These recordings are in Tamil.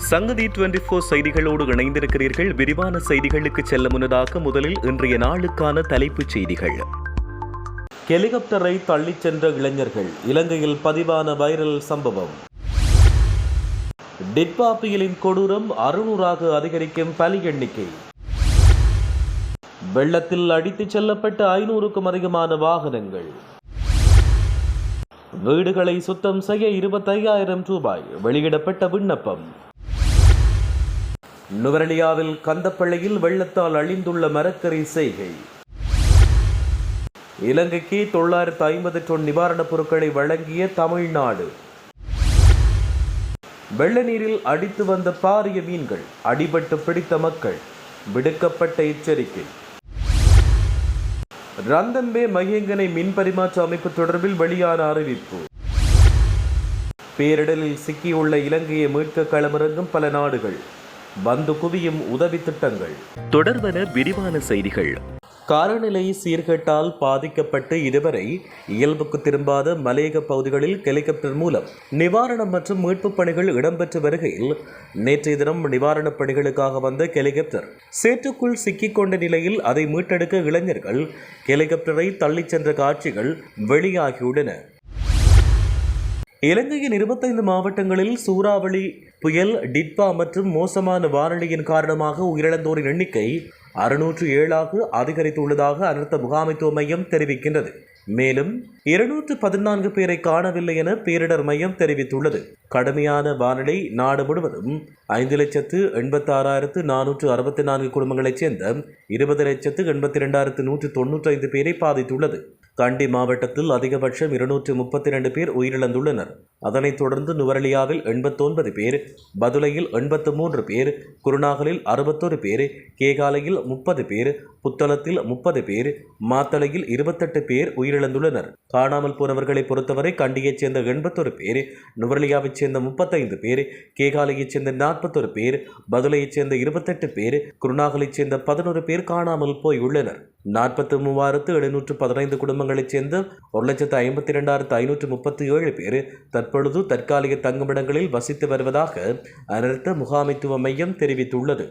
சங்கதி டுவெண்டி போர் செய்திகளோடு இணைந்திருக்கிறீர்கள். விரிவான செய்திகளுக்கு செல்ல முன்னதாக முதலில் இன்றைய நாளுக்கான தலைப்புச் செய்திகள். ஹெலிகாப்டரை தள்ளிச் சென்ற இளைஞர்கள். இலங்கையில் பதிவான வைரல் சம்பவம். டிட்பா புயலின் கொடூரம் அறுநூறாக அதிகரிக்கும் பலி எண்ணிக்கை. வெள்ளத்தில் அடித்துச் செல்லப்பட்ட ஐநூறுக்கும் அதிகமான வாகனங்கள். வீடுகளை சுத்தம் செய்ய இருபத்தையாயிரம் ரூபாய். வெளியிடப்பட்ட விண்ணப்பம். நுவரலியாவில் கந்தப்பள்ளியில் வெள்ளத்தால் அழிந்துள்ள மரக்கறி செய்கை. இலங்கைக்கு தொள்ளாயிரத்து ஐம்பது டொன் நிவாரணப் பொருட்களை வழங்கிய தமிழ்நாடு. வெள்ள நீரில் அடித்து வந்த பாரிய மீன்கள் அடிபட்டு பிடித்த மக்கள் விடுக்கப்பட்ட எச்சரிக்கை. ரந்தம்பே மையங்கனை மின் பரிமாற்ற அமைப்பு தொடர்பில் வெளியான அறிவிப்பு. பேரிடலில் சிக்கியுள்ள இலங்கையை மீட்க களமிறங்கும் பல நாடுகள். வந்து குவியும் உதவி திட்டங்கள். தொடர்வன விரிவான செய்திகள். காலநிலை சீர்கேட்டால் பாதிக்கப்பட்டு இதுவரை இயல்புக்கு திரும்பாத மலையக பகுதிகளில் ஹெலிகாப்டர் மூலம் நிவாரணம் மற்றும் மீட்புப் பணிகள் இடம்பெற்று வருகையில் நேற்றைய தினம் நிவாரணப் பணிகளுக்காக வந்த ஹெலிகாப்டர் சேற்றுக்குள் சிக்கிக்கொண்ட நிலையில் அதை மீட்டெடுக்க இளைஞர்கள் ஹெலிகாப்டரை தள்ளிச் சென்ற காட்சிகள் வெளியாகியுள்ளன. இலங்கையின் இருபத்தைந்து மாவட்டங்களில் சூறாவளி புயல் டிட்பா மற்றும் மோசமான வானிலையின் காரணமாக உயிரிழந்தோரின் எண்ணிக்கை அறுநூற்று ஏழாக அதிகரித்துள்ளதாக அனர்த்த முகாமைத்துவ மையம் தெரிவிக்கின்றது. மேலும் இருநூற்று பதினான்கு பேரை காணவில்லை என பேரிடர் மையம் தெரிவித்துள்ளது. கடுமையான வானிலை நாடு முழுவதும் ஐந்து லட்சத்து எண்பத்தாறாயிரத்து நானூற்று அறுபத்தி நான்கு குடும்பங்களைச் சேர்ந்த இருபது லட்சத்து எண்பத்தி இரண்டாயிரத்து நூற்று தொன்னூற்றி ஐந்து பேரை பாதித்துள்ளது. கண்டி மாவட்டத்தில் அதிகபட்சம் இருநூற்று முப்பத்தி ரெண்டு பேர் உயிரிழந்துள்ளனர். அதனைத் தொடர்ந்து நுவரலியாவில் எண்பத்தொன்பது பேர் பதுலையில் எண்பத்து மூன்று பேர் குருநாகலில் அறுபத்தொரு பேர் கேகாலையில் முப்பது பேர் புத்தளத்தில் முப்பது பேர் மாத்தளையில் இருபத்தெட்டு பேர் உயிரிழந்துள்ளனர். காணாமல் போனவர்களை பொறுத்தவரை கண்டியைச் சேர்ந்த எண்பத்தொரு பேர் நுவரலியாவைச் சேர்ந்த முப்பத்தைந்து பேர் கேகாலையைச் சேர்ந்த நாற்பத்தொரு பேர் பதுலையைச் சேர்ந்த இருபத்தெட்டு பேர் குருநாகலைச் சேர்ந்த பதினோரு பேர் காணாமல் போயுள்ளனர். நாற்பத்து மூவாயிரத்து எழுநூற்று பதினைந்து குடும்பங்களைச் சேர்ந்த ஒரு லட்சத்து ஐம்பத்தி இரண்டாயிரத்து ஐநூற்று முப்பத்தி ஏழு பேர் தற்பொழுது தற்காலிக தங்குமிடங்களில் வசித்து வருவதாக அனர்த்த முகாமைத்துவ மையம் தெரிவித்துள்ளது.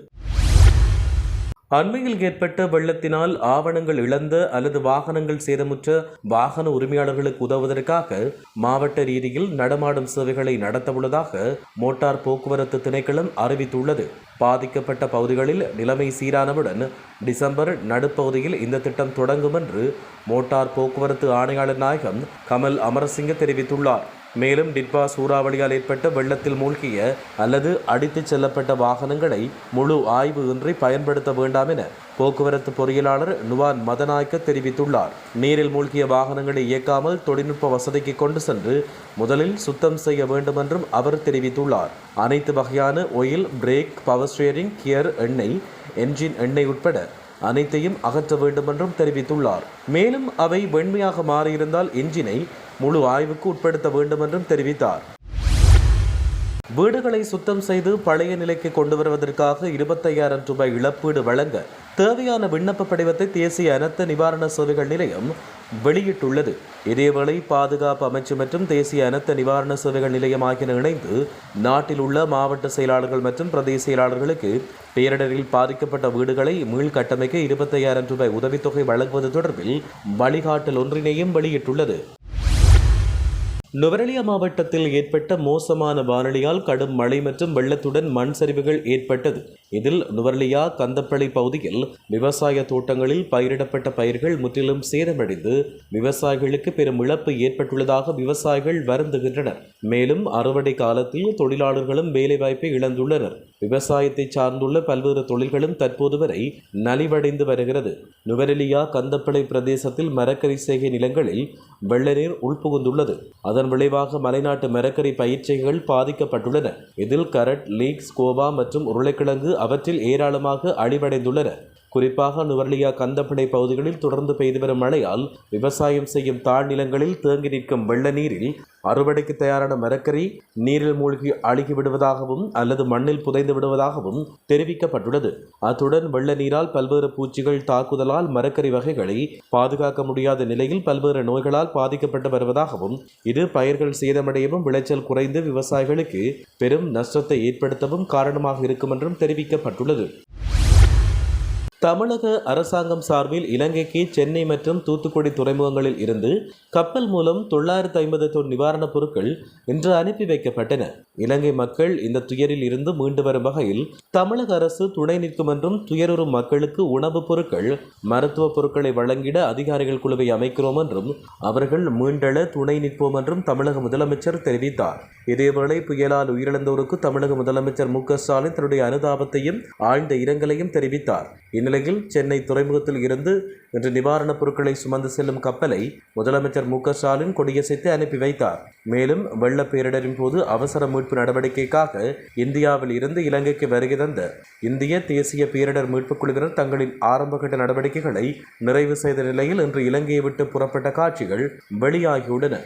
அண்மையில் ஏற்பட்ட வெள்ளத்தினால் ஆவணங்கள் இழந்த அல்லது வாகனங்கள் சேதமுற்ற வாகன உரிமையாளர்களுக்கு உதவுவதற்காக மாவட்ட ரீதியில் நடமாடும் சேவைகளை நடத்தவுள்ளதாக மோட்டார் போக்குவரத்து திணைக்களம் அறிவித்துள்ளது. பாதிக்கப்பட்ட பகுதிகளில் நிலைமை சீரானவுடன் டிசம்பர் நடுப்பகுதியில் இந்த திட்டம் தொடங்கும் என்று மோட்டார் போக்குவரத்து ஆணையாளர் நாயகம் கமல் அமரசிங்க தெரிவித்துள்ளார். மேலும் டிட்பா சூறாவளியால் ஏற்பட்ட வெள்ளத்தில் மூழ்கிய அல்லது அடித்துச் செல்லப்பட்ட வாகனங்களை முழு ஆய்வு இன்றி பயன்படுத்த வேண்டாம் என போக்குவரத்து பொறியியலாளர் நுவான் மதநாயக்க தெரிவித்துள்ளார். நீரில் மூழ்கிய வாகனங்களை இயக்காமல் தொழில்நுட்ப வசதிக்கு கொண்டு சென்று முதலில் சுத்தம் செய்ய வேண்டும் என்றும் அவர் தெரிவித்துள்ளார். அனைத்து வகையான oil brake power steering gear எண்ணெய் என்ஜின் எண்ணெய் உட்பட அனைத்தையும் அகற்ற வேண்டும் என்றும் தெரிவித்துள்ளார். மேலும் அவை வெண்மையாக மாறியிருந்தால் என்ஜினை முழு ஆய்வுக்கு உட்படுத்த வேண்டும் என்றும் தெரிவித்தார். வீடுகளை சுத்தம் செய்து பழைய நிலைக்கு கொண்டு வருவதற்காக இருபத்தையாயிரம் ரூபாய் இழப்பீடு வழங்க தேவையான விண்ணப்ப படிவத்தை தேசிய அனர்த்த நிவாரண சேவைகள் நிலையம் வெளியிட்டுள்ளது. இதேவேளை பாதுகாப்பு அமைச்சு மற்றும் தேசிய அனர்த்த நிவாரண சேவைகள் நிலையம் ஆகியன இணைந்து நாட்டில் உள்ள மாவட்ட செயலாளர்கள் மற்றும் பிரதேச செயலாளர்களுக்கு பேரிடரில் பாதிக்கப்பட்ட வீடுகளை மீள் கட்டமைக்க இருபத்தையாயிரம் ரூபாய் உதவித்தொகை வழங்குவது தொடர்பில் வழிகாட்டல் ஒன்றினையும் வெளியிட்டுள்ளது. நுவரெலியா மாவட்டத்தில் ஏற்பட்ட மோசமான வானிலையால் கடும் மழை மற்றும் வெள்ளத்துடன் மண் சரிவுகள் ஏற்பட்டது. இதில் நுவரெலியா கந்தப்பளை பகுதியில் விவசாய தோட்டங்களில் பயிரிடப்பட்ட பயிர்கள் முற்றிலும் சேதமடைந்து விவசாயிகளுக்கு பெரும் இழப்பு ஏற்பட்டுள்ளதாக விவசாயிகள் வருந்துகின்றனர். மேலும் அறுவடை காலத்தில் தொழிலாளர்களும் வேலைவாய்ப்பை இழந்துள்ளனர். விவசாயத்தை சார்ந்துள்ள பல்வேறு தொழில்களும் தற்போது வரை நலிவடைந்து வருகிறது. நுவரெலியா கந்தப்பளை பிரதேசத்தில் மரக்கறி செய்கை நிலங்களில் வெள்ளநீர் உள்புகுந்துள்ளது. அதன் விளைவாக மலைநாட்டு மரக்கறி பயிற்சிகள் பாதிக்கப்பட்டுள்ளன. இதில் கரட் லீக்ஸ் கோவா மற்றும் உருளைக்கிழங்கு அவற்றில் ஏராளமாக அழிவடைந்துள்ளன. குறிப்பாக நுவர்லியா கந்தப்படை பகுதிகளில் தொடர்ந்து பெய்து வரும் மழையால் விவசாயம் செய்யும் தாழ்நிலங்களில் தேங்கி நிற்கும் வெள்ள நீரில் அறுவடைக்கு தயாரான மரக்கறி நீரில் மூழ்கி அழுகி விடுவதாகவும் அல்லது மண்ணில் புதைந்து விடுவதாகவும் தெரிவிக்கப்பட்டுள்ளது. அத்துடன் வெள்ள நீரால் பல்வேறு பூச்சிகள் தாக்குதலால் மரக்கறி வகைகளை பாதுகாக்க முடியாத நிலையில் பல்வேறு நோய்களால் பாதிக்கப்பட்டு வருவதாகவும் இது பயிர்கள் சேதமடையவும் விளைச்சல் குறைந்து விவசாயிகளுக்கு பெரும் நஷ்டத்தை ஏற்படுத்தவும் காரணமாக இருக்கும் என்றும் தெரிவிக்கப்பட்டுள்ளது. தமிழக அரசாங்கம் சார்பில் இலங்கைக்கு சென்னை மற்றும் தூத்துக்குடி துறைமுகங்களில் இருந்து கப்பல் மூலம் தொள்ளாயிரத்து ஐம்பது தொன் நிவாரணப் பொருட்கள் இன்று அனுப்பி வைக்கப்பட்டன. இலங்கை மக்கள் இந்த துயரில் இருந்து மீண்டு வரும் வகையில் தமிழக அரசு துணை நிற்கும் என்றும் துயருறும் மக்களுக்கு உணவுப் பொருட்கள் மருத்துவ பொருட்களை வழங்கிட அதிகாரிகள் குழுவை அமைக்கிறோம் என்றும் அவர்கள் மீண்டெழ துணை நிற்போம் என்றும் தமிழக முதலமைச்சர் தெரிவித்தார். இதேவேளை புயலால் உயிரிழந்தோருக்கு தமிழக முதலமைச்சர் மு க ஸ்டாலின் தன்னுடைய அனுதாபத்தையும் ஆழ்ந்த இரங்கலையும் தெரிவித்தார். இந்நிலையில் சென்னை துறைமுகத்தில் இருந்து இன்று நிவாரணப் பொருட்களை சுமந்து செல்லும் கப்பலை முதலமைச்சர் மு க ஸ்டாலின் கொடியசைத்து அனுப்பி வைத்தார். மேலும் வெள்ள பேரிடரின் போது அவசர மீட்பு நடவடிக்கைக்காக இந்தியாவில் இருந்து இலங்கைக்கு வருகை தந்த இந்திய தேசிய பேரிடர் மீட்புக் குழுவினர் தங்களின் ஆரம்பகட்ட நடவடிக்கைகளை நிறைவு செய்த நிலையில் இன்று இலங்கையை விட்டு புறப்பட்ட காட்சிகள் வெளியாகியுள்ளன.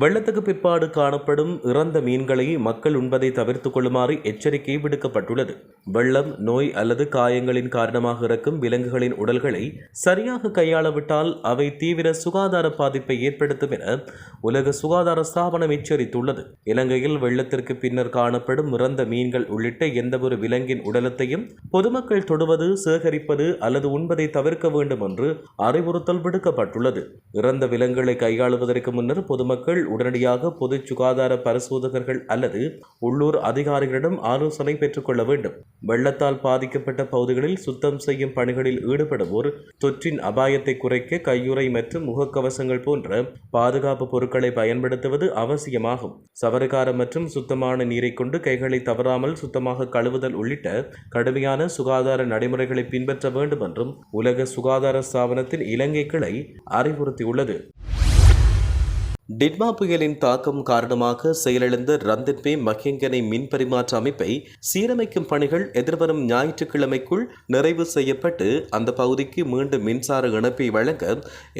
வெள்ளத்துக்கு பிற்பாடு காணப்படும் இறந்த மீன்களை மக்கள் உண்பதை தவிர்த்துக் கொள்ளுமாறு எச்சரிக்கை விடுக்கப்பட்டுள்ளது. வெள்ளம் நோய் அல்லது காயங்களின் காரணமாக இறக்கும் விலங்குகளின் உடல்களை சரியாக கையாளவிட்டால் அவை தீவிர சுகாதார பாதிப்பை ஏற்படுத்தும் என உலக சுகாதார ஸ்தாபனம் எச்சரித்துள்ளது. இலங்கையில் வெள்ளத்திற்கு பின்னர் காணப்படும் இறந்த மீன்கள் உள்ளிட்ட எந்தவொரு விலங்கின் உடலத்தையும் பொதுமக்கள் தொடுவது சேகரிப்பது அல்லது உண்பதை தவிர்க்க வேண்டும் என்று அறிவுறுத்தல் விடுக்கப்பட்டுள்ளது. இறந்த விலங்குகளை கையாளுவதற்கு முன்னர் பொதுமக்கள் உடனடியாக பொது சுகாதார பரிசோதகர்கள் அல்லது உள்ளூர் அதிகாரிகளிடம் ஆலோசனை பெற்றுக்கொள்ள வேண்டும். வெள்ளத்தால் பாதிக்கப்பட்ட பகுதிகளில் சுத்தம் செய்யும் பணிகளில் ஈடுபடுவோர் தொற்றின் அபாயத்தை குறைக்க கையுறை மற்றும் முகக்கவசங்கள் போன்ற பாதுகாப்பு பொருட்களை பயன்படுத்துவது அவசியமாகும். சவரகாரம் மற்றும் சுத்தமான நீரை கொண்டு கைகளை தவறாமல் சுத்தமாக கழுவுதல் உள்ளிட்ட கடுமையான சுகாதார நடைமுறைகளை பின்பற்ற வேண்டும் என்றும் உலக சுகாதார ஸ்தாபனத்தின் இலங்கை கிளை அறிவுறுத்தியுள்ளது. டிட்மா புயலின் தாக்கம் காரணமாக செயலிழந்த ரந்தன்பே மஹிங்கனை மின் பரிமாற்ற அமைப்பை சீரமைக்கும் பணிகள் எதிர்வரும் ஞாயிற்றுக்கிழமைக்குள் நிறைவு செய்யப்பட்டு அந்த பகுதிக்கு மீண்டும் மின்சார இணைப்பை வழங்க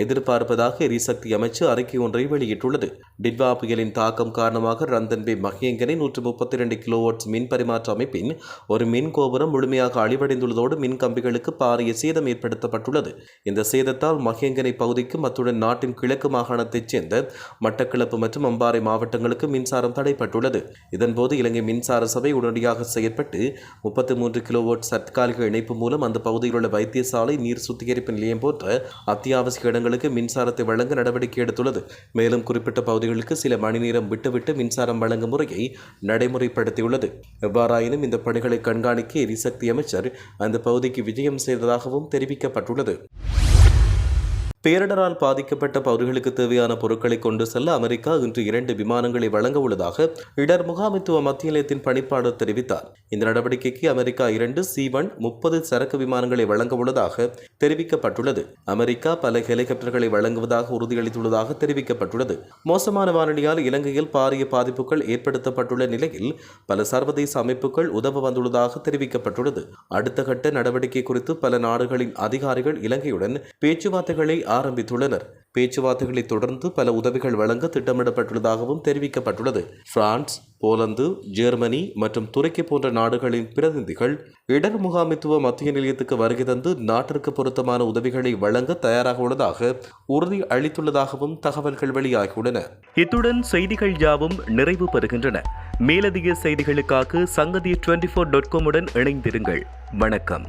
எதிர்பார்ப்பதாக எரிசக்தி அமைச்சு அறிக்கை ஒன்றை வெளியிட்டுள்ளது. டிட்வா புயலின் தாக்கம் காரணமாக ரந்தன்பி மகியங்கனை நூற்று முப்பத்தி ரெண்டு கிலோவாட்ஸ் மின் பரிமாற்ற அமைப்பின் ஒரு மின் கோபுரம் முழுமையாக அழிவடைந்துள்ளதோடு மின் கம்பிகளுக்கு பாரிய சேதம் ஏற்படுத்தப்பட்டுள்ளது. இந்த சேதத்தால் மகியங்கனை பகுதிக்கும் அத்துடன் நாட்டின் கிழக்கு மாகாணத்தைச் சேர்ந்த மட்டக்களப்பு மற்றும் அம்பாறை மாவட்டங்களுக்கு மின்சாரம் தடைப்பட்டுள்ளது. இதன்போது இலங்கை மின்சார சபை உடனடியாக செயற்பட்டு முப்பத்தி மூன்று கிலோவோட் தற்காலிக இணைப்பு மூலம் அந்த பகுதியில் உள்ள வைத்தியசாலை நீர் சுத்திகரிப்பு நிலையம் போன்ற அத்தியாவசிய இடங்களுக்கு மின்சாரத்தை வழங்க நடவடிக்கை எடுத்துள்ளது. மேலும் குறிப்பிட்ட பகுதி பகுதிகளுக்கு சில மணி நேரம் விட்டுவிட்டு மின்சாரம் வழங்கும் முறையை நடைமுறைப்படுத்தியுள்ளது. எவ்வாறாயினும் இந்த பணிகளை கண்காணிக்க எரிசக்தி அமைச்சர் அந்த பகுதிக்கு விஜயம் செய்ததாகவும் தெரிவிக்கப்பட்டுள்ளது. பேரிடரால் பாதிக்கப்பட்ட பகுதிகளுக்கு தேவையான பொருட்களை கொண்டு செல்ல அமெரிக்கா இன்று இரண்டு விமானங்களை வழங்க உள்ளதாக இடர் முகாமைத்துவ மத்திய நிலையத்தின் பணிப்பாளர் தெரிவித்தார். இந்த நடவடிக்கைக்கு அமெரிக்கா இரண்டு சி ஒன் முப்பது சரக்கு விமானங்களை வழங்க உள்ளதாக தெரிவிக்கப்பட்டுள்ளது. அமெரிக்கா பல ஹெலிகாப்டர்களை வழங்குவதாக உறுதியளித்துள்ளதாக தெரிவிக்கப்பட்டுள்ளது. மோசமான வானிலையால் இலங்கையில் பாரிய பாதிப்புகள் ஏற்படுத்தப்பட்டுள்ள நிலையில் பல சர்வதேச அமைப்புகள் உதவ வந்துள்ளதாக தெரிவிக்கப்பட்டுள்ளது. அடுத்த கட்ட நடவடிக்கை குறித்து பல நாடுகளின் அதிகாரிகள் இலங்கையுடன் பேச்சுவார்த்தைகளை ஆரம்பித்துள்ளனர். பேச்சுவார்த்தைகளை தொடர்ந்து பல உதவிகள் வழங்க திட்டமிடப்பட்டுள்ளதாகவும் தெரிவிக்கப்பட்டுள்ளது. பிரான்ஸ் போலந்து ஜெர்மனி மற்றும் துருக்கி போன்ற நாடுகளின் பிரதிநிதிகள் இடர் முகாமித்துவ மத்திய நிலையத்துக்கு வருகை தந்து நாட்டிற்கு பொருத்தமான உதவிகளை வழங்க தயாராக உள்ளதாக உறுதி அளித்துள்ளதாகவும் தகவல்கள் வெளியாகியுள்ளன. இத்துடன் செய்திகள் யாவும் நிறைவு பெறுகின்றன. மேலதிக செய்திகளுக்காக சங்கதி டுவெண்டி ஃபோர் டாட் காமுடன் இணைந்திருங்கள். வணக்கம்.